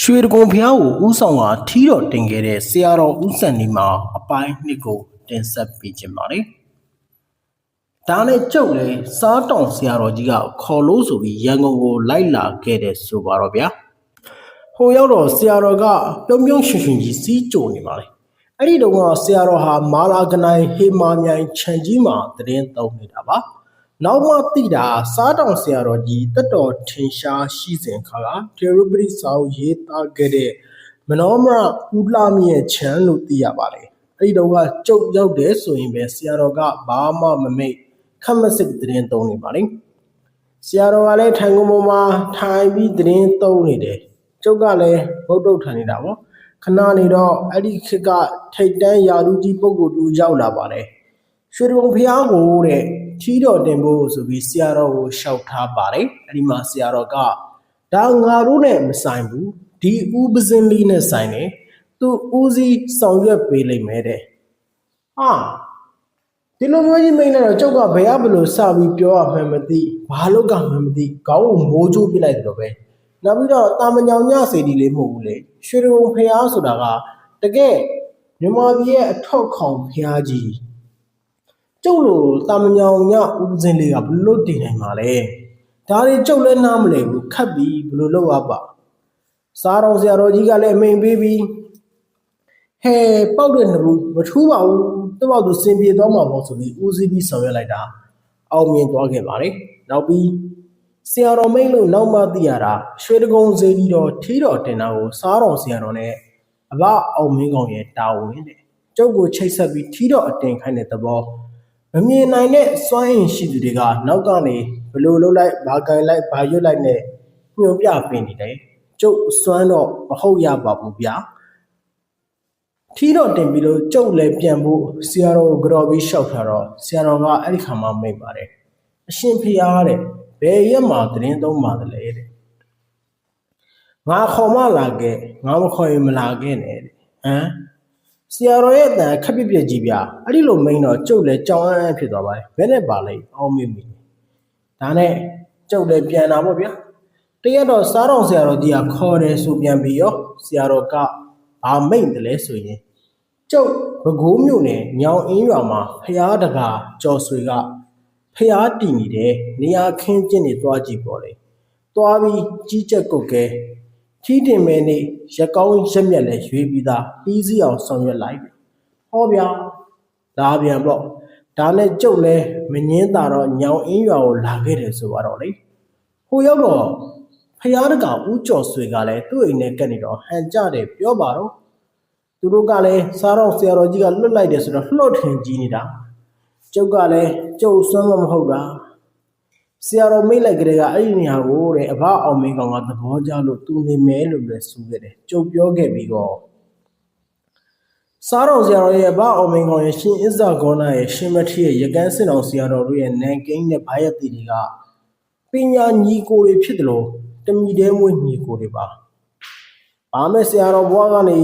ရွှေတကုံဖျားကိုဥဆောင်ကထီးတော်တင်ခဲ့တဲ့ဆရာတော်ဥစံနေမှာအပိုင်းနှစ်ကိုတင်ဆက်ပေးခြင်းပါတယ်။ဒါနဲ့ကျုပ်လည်းစားတောင်ဆရာတော်ကြီးကခေါ်လို့ဆိုပြီးရန်ကုန်ကိုလိုက်လာခဲ့တဲ့ဆိုပါတော့ဗျာ။ဟိုရောက်တော့ဆရာတော်ကပြုံးပြုံးရွှင်ရွှင်ကြီးစီးကြိုနေပါလေ။အဲ့ဒီတော့ကဆရာတော်ဟာမာလာကနိုင်ဟေမာမြိုင်ခြံကြီးမှာတရင်သုံးနေတာပါ။ နောက်မှသိတာစားတောင်ဆရာတော်ကြီးတက်တော်ထင်ရှားရှိစဉ်ခါကထေရပတိဆောင်ရေးသားခဲ့တဲ့မနောမရဦးလာမြရဲ့ချမ်းလို့သိရပါတယ်။အဲ့ဒီတော့ကကြုတ်ရောက်တယ်ဆိုရင်ပဲဆရာတော်ကဘာမှမမိတ်ခက်မစစ်တရင်သုံးနေပါလေ။ဆရာတော်ကလည်းထိုင်ကုန်ပေါ်မှာထိုင်ပြီးတရင်သုံးနေတယ်။ကျုပ်ကလည်းဘုတ်တုတ်ထိုင်နေတာပေါ့။ခဏနေတော့အဲ့ဒီခေတ်ကထိတ်တန်းယာလူကြီးပုဂ္ဂိုလ်တူရောက်လာပါတယ်။ ရွှေတုံဖျားကိုတဲ့ချီးတော်တင်ဖို့ဆိုပြီးဆရာတော်ကိုလျှောက်ထားပါတယ်အဲ့ဒီမှာဆရာတော်ကဒါငါတို့နဲ့မဆိုင်ဘူးဒီဥပဇင်းလေးနဲ့ဆိုင်တယ်သူဦးစီးဆောင်ရွက်ပေးလိမ့်မယ်တဲ့ဟာဒီလိုမျိုးကြီးမိန်နဲ့တော့ကျုပ်ကဘယ်ရဘလို့စပြီးပြောရမှန်းမသိဘာလို့ကမှန်းမသိခေါင်းကိုမိုးချိုးပြလိုက်တယ်လို့ပဲနောက်ပြီးတော့တာမညောင်ညစေတီလေးမဟုတ်ဘူးလေရွှေတုံဖျားဆိုတာကတကယ်မြန်မာပြည်ရဲ့အထောက်ခေါင်ဖျားကြီး ကျုပ်လိုတာမညောင်ညဥပဇင်းလေးကဘလို့တည်နိုင်မှာလဲဒါတွေကျုပ်လည်းနားမလည်ဘူးခတ်ပြီးဘလို့လောက်ရပါစားတော်ဆရာတော်ကြီးကလည်းအမိန်ပေးပြီးဟဲပောက်တဲ့နှစ်ဘူးမထူးပါဘူးတော့သူစင်ပြေသွားမှာပေါ့ဆိုပြီးဦးစီးပြီးဆောင်ရွက်လိုက်တာအောင်မြင်သွားခဲ့ပါတယ်နောက်ပြီးဆရာတော်မိတ်လို့နောက်မှသိရတာရွှေတကုံစေပြီးတော့ထီးတော်တင်တာကိုစားတော်ဆရာတော်နဲ့အဘအောင်မင်းကောင်ရဲ့တာဝန်တဲ့ကျုပ်ကိုချိတ်ဆက်ပြီးထီးတော်အတင်ခိုင်းတဲ့သဘော မမြင်နိုင်တဲ့စွမ်းအင်ရှိသူတွေကနောက်ကနေဘလို့လှုပ်လိုက်ဘာကန်လိုက်ဘာရွတ်လိုက်နဲ့ညွန်ပြပေးနေတယ်ကျုပ်စွမ်းတော့မဟုတ်ရပါဘူးဗျာထီးတော့တင်ပြီးတော့ကျုပ်လည်းပြန်ဖို့ဆရာတော်ကိုကြော်ပြီးလျှောက်ထားတော့ဆရာတော်ကအဲ့ဒီခါမှမိတ်ပါတယ်အရှင်ဖျားတဲ့ဘယ်ရက်မှာသတင်းသုံးပါတယ်လဲတဲ့ငါခေါ်မလာခဲ့ငါမခေါ်ရင်မလာခဲ့နဲ့တဲ့ဟမ် ဆရာတော်ရဲ့အတန်ခက်ပြက်ပြက်ကြီးဗျာအဲ့ဒီလိုမိန်တော့ကျုပ်လည်းကြောင်အန်းဖြစ်သွားပါတယ်ဘယ်နဲ့ပါလဲအောင်မိမိဒါနဲ့ကျုပ်လည်းပြန်လာပေါ့ဗျာတရက်တော့စားတော်ဆရာတော်ကြီးကခေါ်တယ်ဆိုပြန်ပြီးရောဆရာတော်ကဘာမိန်တယ်လဲဆိုရင်ကျုပ်ဘကိုးမြို့နယ်ညောင်အင်းရွာမှာဖျားတကာကြော်ဆွေကဖျားတည်နေတယ်နေရာခင်းကျင်းနေသွားကြည့်ပေါ့လေသွားပြီးကြီးကြက်ကုတ်ကဲ ချီးတင်မဲနေရကောင်းရက်မြက်လည်းရွေးပြီးသားပြီးစီအောင်ဆောင်ရွက်လိုက်တယ်ဟောဗျာဒါပြန်ပေါ့ဒါနဲ့ကျုပ်လည်းမငင်းတာတော့ညောင်အင်းရွာကိုလာခဲ့တယ်ဆိုတော့လေဟိုရောက်တော့ဖျားတကဦးကျော်ဆွေကလည်းသူ့အိမ်နဲ့ကပ်နေတော့ဟန်ကြတယ်ပြောပါတော့သူတို့ကလည်းစားတော့ဆရာတော်ကြီးကလွတ်လိုက်တယ်ဆိုတော့လှော့ထင်ကြီးနေတာကျုပ်ကလည်းကျုပ်စွမ်းမမဟုတ်တာ ဆရာတော်မိတ်လိုက်ကလေးကအဲ့ဒီနေရာကိုတဲ့အဘအောင်မင်းကောင်ကသဘောကျလို့သူနေမယ်လို့လည်းဆိုခဲ့တယ်ကြုံပြောခဲ့ပြီးတော့စားတော်ဆရာတော်ရဲ့အဘအောင်မင်းကောင်ရဲ့ရှင်အစ္ဆာဂေါနာရဲ့ရှင်မထီရဲ့ရကန်းစင်တော်ဆရာတော်တို့ရဲ့နန်ကိန်းနဲ့ဘာယတိတွေကပညာညီကိုတွေဖြစ်တယ်လို့တမီတဲမွေးညီကိုတွေပါ။ဘာမဲ့ဆရာတော်ဘွားကနေ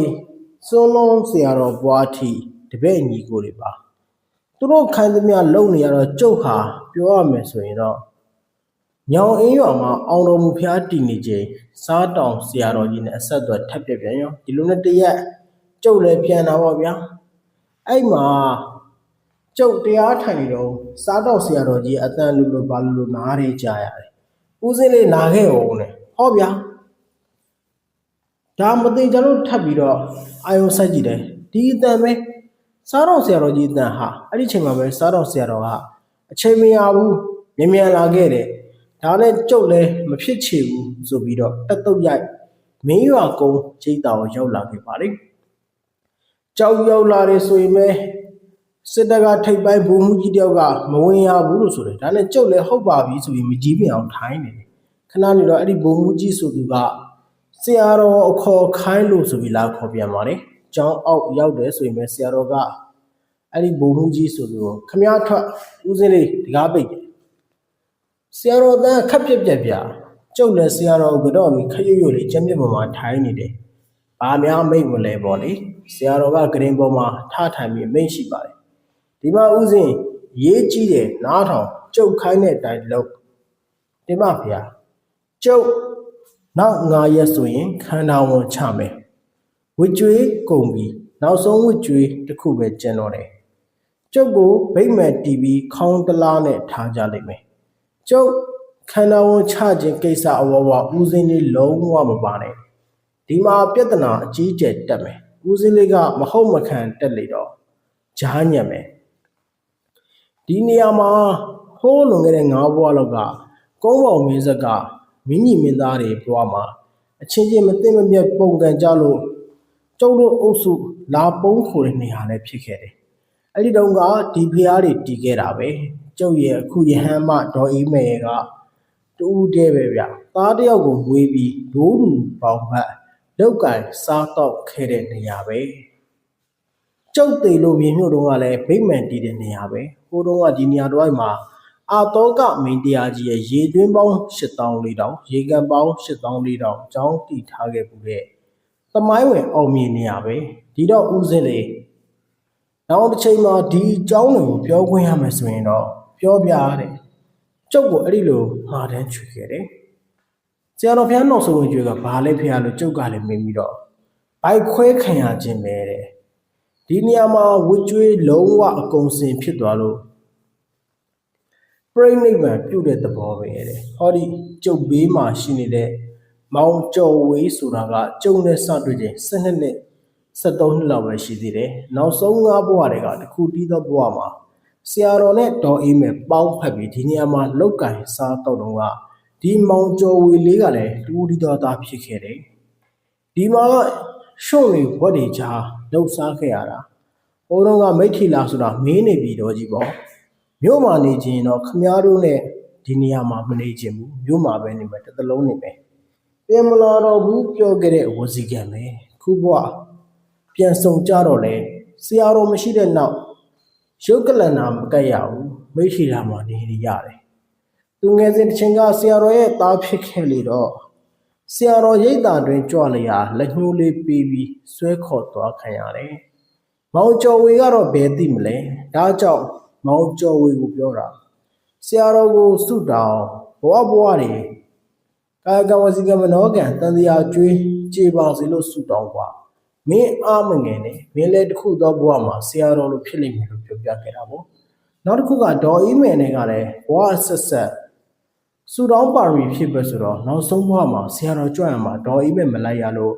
စွန်းလုံးဆရာတော်ဘွားအထိတပည့်ညီကိုတွေပါ။သူတို့ခိုင်းသမျှလုံနေရတော့ကျုပ်ဟာပြောရမယ်ဆိုရင်တော့ ညောင်အင်းရွာမှာအောင်တော်မူဖျားတည်နေချိန်စားတောင်ဆရာတော်ကြီးနဲ့အဆက်အသွယ်ထပ်ပြပြန်ရောဒီလိုနဲ့တရက်ကျုပ်လည်းပြန်လာပါဗျာအဲ့မှာကျုပ်တရားထိုင်နေတော့စားတောင်ဆရာတော်ကြီးအတန်လူလူဘာလူလူနားရဲကြားရတယ်ဦးစင်းလေးလာခဲ့အောင်နဲ့ဟောဗျာဒါမသိကြလို့ထပ်ပြီးတော့အာယုံဆက်ကြည့်တယ်ဒီအတန်ပဲစားတော်ဆရာတော်ကြီးအတန်ဟာအဲ့ဒီချိန်မှာပဲစားတော်ဆရာတော်ကအချိန်မရဘူးမြန်မြန်လာခဲ့တယ် ဒါနဲ့ကြုတ်လည်းမဖြစ်ချေဘူးဆိုပြီးတော့တက်တုတ်ရိုက်မင်းရွာကုန်းကျိတ်တာကိုရောက်လာခဲ့ပါလေကြောက်ရောက်လာတယ်ဆိုရင်ပဲစစ်တပ်ကထိပ်ပိုင်းဘူမှုကြီးတယောက်ကမဝင်ရဘူးလို့ဆိုတယ်ဒါနဲ့ကြုတ်လည်းဟုတ်ပါပြီဆိုပြီးမကြီးပြအောင်ထိုင်းနေတယ်ခဏနေတော့အဲ့ဒီဘူမှုကြီးဆိုသူကဆရာတော်အခေါ်ခိုင်းလို့ဆိုပြီးလာခေါ်ပြန်ပါလေကျောင်းအောက်ရောက်တယ်ဆိုရင်ပဲဆရာတော်ကအဲ့ဒီဘူမှုကြီးဆိုသူကိုခမည်းထွက်ဦးစင်းလေးဒီကားပိတ်တယ် ဆရာတော်တန်းခက်ပြက်ပြက်ပြကျုပ်လည်းဆရာတော်ကတော့မိခရွရွလေးကျမ်းမြတ်ပေါ်မှာထိုင်နေတယ်။ဘာများမိတ်မလဲပေါ့လေ။ဆရာတော်ကဂရင်ပေါ်မှာထားထိုင်ပြီးမိတ်ရှိပါတယ်။ဒီမှာဥစဉ်ရေးကြည့်တယ်နားထောင်ကျုပ်ခိုင်းတဲ့အတိုင်းလုပ်ဒီမှာဗျာကျုပ်နောက်9ရက်ဆိုရင်ခန္ဓာဝန်ချမယ်ဝစ်ကြွေးကုန်ပြီနောက်ဆုံးဝစ်ကြွေးတစ်ခုပဲကျန်တော့တယ်ကျုပ်ကိုဗိမ္မာန်တီးပြီးခေါင်းတလားနဲ့ထားကြလိမ့်မယ် ကျုပ်ခန္ဓာဝန်ချခြင်းကိစ္စအဝဝဦးစင်းလေးလုံးဝမပါနဲ့ဒီမှာပြဿနာအကြီးကျယ်တက်မယ်ဦးစင်းလေးကမဟုတ်မခံတက်လေတော့ဂျားညံ့မယ်ဒီနေရာမှာဟိုးလွန်ခဲ့တဲ့၅ဘဝလောက်ကကုန်းပေါ်မင်းဆက်ကမင်းကြီးမင်းသားတွေဘဝမှာအချင်းချင်းမသိမမြတ်ပုံကံကြလို့ကျုပ်တို့အုပ်စုလာပုံးခိုတဲ့နေရာလည်းဖြစ်ခဲ့တယ်။အဲ့ဒီတုန်းကဒီဖျားတွေတီးခဲ့တာပဲ။ ကျုပ်ရဲ့အခုယဟန်မဒေါ်အေးမယ်ကတူးတဲပဲဗျ။သားတယောက်ကိုမွေးပြီးဒိုးတူပေါင်ဖက်လောက်ကင်စားတော့ခဲ့တဲ့နေရာပဲ။ကျုပ်သေးလို့မြေမြို့တုန်းကလည်းဗိမ္မာန်တီးတဲ့နေရာပဲ။ဟိုတုန်းကဒီနေရာတော့မှာအာတောကမင်းတရားကြီးရဲ့ရေသွင်းပေါင်း8400ရေကန်ပေါင်း8400ကျောင်းတည်ထားခဲ့ပူတဲ့သမိုင်းဝင်အောင်မြင်နေရပဲဒီတော့ဦးစင်းလေနောက်တစ်ချိန်မှာဒီကျောင်းတွေကိုပြောခွင့်ရမယ်ဆိုရင်တော့ ပြောပြတဲ့ကျုပ်ကိုအဲ့ဒီလိုမှာတန်းချွေခဲ့တယ်ဆရာတော်ဘုရားနောက်ဆုံးဝင်ကြွေကဘာလဲဖះလို့ကျုပ်ကလည်းမင်းပြီးတော့ဘိုက်ခွဲခံရခြင်းပဲတဲ့ဒီနေရာမှာဝစ်ကျွေးလုံးဝအကုန်စင်ဖြစ်သွားလို့ပြိဋိဘံပြုတ်တဲ့သဘောပဲတဲ့ဟောဒီကျုပ်ဘေးမှာရှိနေတဲ့မောင်ကျော်ဝေးဆိုတာကကျုံနဲ့စတွေ့ချင်း12နှစ်73နှစ်လောက်ပဲရှိသေးတယ်နောက်ဆုံး၅ဘဝတွေကတခုတီးသောဘဝမှာ ဆရာတော်နဲ့ဒေါ်အေးမဲ့ပေါင်းဖက်ပြီးဒီနေရာမှာလောက်ကင်စားတော့တော့ကဒီမောင်ကျော်ဝေးလေးကလည်းတူတီးတော်သားဖြစ်ခဲ့တယ်ဒီမှာကရှုံတွေဘွက်တွေချာလှုပ်ရှားခဲ့ရတာဟိုတော့ကမိထီလာဆိုတာမင်းနေပြီတော့ကြီးပေါ့မြို့မှာနေခြင်းတော့ခမားတို့နဲ့ဒီနေရာမှာမနေခြင်းဘူးမြို့မှာပဲနေမယ်တစ်သလုံးနေမယ်ပြန်မလာတော့ဘူးပြောခဲ့တဲ့ဝစီကံပဲခုဘွားပြန်ဆုံကြတော့လေဆရာတော်မရှိတဲ့နောက် ရုပ်ကလနာမကတ်ရဘူးမိထီလာမော်ဒီရီရတယ်သူငယ်စဉ်တချင်းကဆရာတော်ရဲ့သားဖြစ်ခဲ့လေတော့ဆရာတော်ရိတ်တာတွင်ကြွလျာလက်ညှိုးလေးပေးပြီးဆွဲခေါ်သွားခံရတယ်မောင်ကျော်ဝေကတော့ဘယ်သိမလဲဒါကြောင့်မောင်ကျော်ဝေကိုပြောတာဆရာတော်ကိုဆုတောင်းဘဝဘဝတွေကာယကံဝစီကံမနောကံတန်တရားကျွေးကြေပါစေလို့ဆုတောင်းပါ မင်းအားမငယ်နဲ့မင်းလည်းတစ်ခုသောဘဝမှာဆရာတော်လိုဖြစ်လိမ့်မယ်လို့ပြောပြခဲ့တာပေါ့နောက်တစ်ခုကဒေါ်အီးမယ်နဲ့ကလည်းဘဝဆက်ဆက်ဆူတောင်းပါရမီဖြစ်ပဲဆိုတော့နောက်ဆုံးဘဝမှာဆရာတော်ကြွရမှာဒေါ်အီးမယ်မလိုက်ရလို့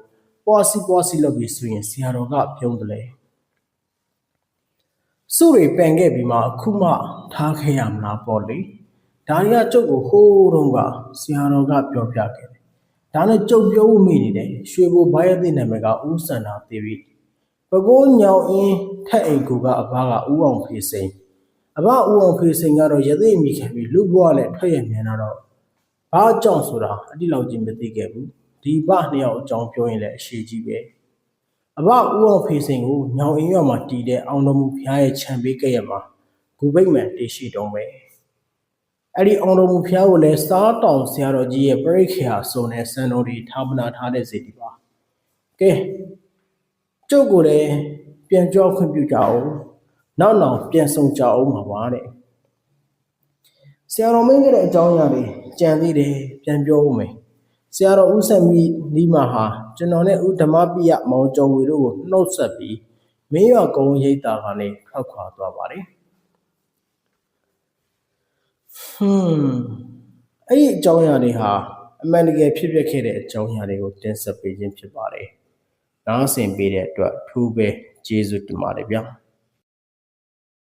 ပွားစီပွားစီလုပ်ပြီးဆိုရင်ဆရာတော်ကပြုံးတယ်လေစုတွေပန်ခဲ့ပြီးမှအခုမှထားခဲ့ရမလားပေါ့လေဒါတွေကကျုပ်ကိုဟိုးတုန်းကဆရာတော်ကပြောပြခဲ့တယ် ဒါနဲ့ကျုပ်ပြောဖို့မိနေတယ်ရွှေဘိုဘိုင်းရတဲ့နာမည်ကဦးစန္ဒာသေရီပကိုးညောင်အင်းထက်အိမ်ကူကအဘကဦးအောင်ဖေးစိန်အဘဦးအောင်ဖေးစိန်ကတော့ရသေးမိခဲ့ပြီးလူဘွားနဲ့ထွက်ရမြန်တော့ဘာကြောင့်ဆိုတာအတိလောက်ကြီးမသိခဲ့ဘူးဒီဘနှစ်ယောက်အကြောင်းပြောရင်လည်းအရှိကြီးပဲအဘဦးအောင်ဖေးစိန်ကိုညောင်အင်းရွာမှာတည်တဲ့အောင်တော်မူဖျားရဲ့ခြံပေးခဲ့ရမှာဂူဘိတ်မှန်တေရှိတုံးပဲ အဲ့ဒီအောင်တော်မူဖျားကိုလည်းစားတောင်ဆရာတော်ကြီးရဲ့ပြိခေဟာစုံတဲ့စံတော်တွေထားပနာထားတဲ့စေတီပါကဲကျုပ်ကိုလည်းပြန်ကြောက်ခွင့်ပြုကြအောင်နောက်နောက်ပြန်ဆောင်ကြအောင်ပါပါတဲ့ဆရာတော်မင်းရဲ့အကြောင်းအရာတွေကြံသေးတယ်ပြန်ပြောဦးမယ်ဆရာတော်ဦးဆက်မီနီးမာဟာကျွန်တော်နဲ့ဦးဓမ္မပိယမောင်ကျော်ဝေတို့ကိုနှုတ်ဆက်ပြီးမင်းရွာကုန်းရိပ်တာကနေထွက်ခွာသွားပါတယ် ဟွန်းအဲ့ဒီအကြောင်းအရာတွေဟာအမှန်တကယ်ဖြစ်ပျက်ခဲ့တဲ့အကြောင်းအရာတွေကိုတင်ဆက်ပေးခြင်းဖြစ်ပါတယ်နားဆင်ပေးတဲ့အတွက်အထူးပဲကျေးဇူးတင်ပါတယ်ဗျာ။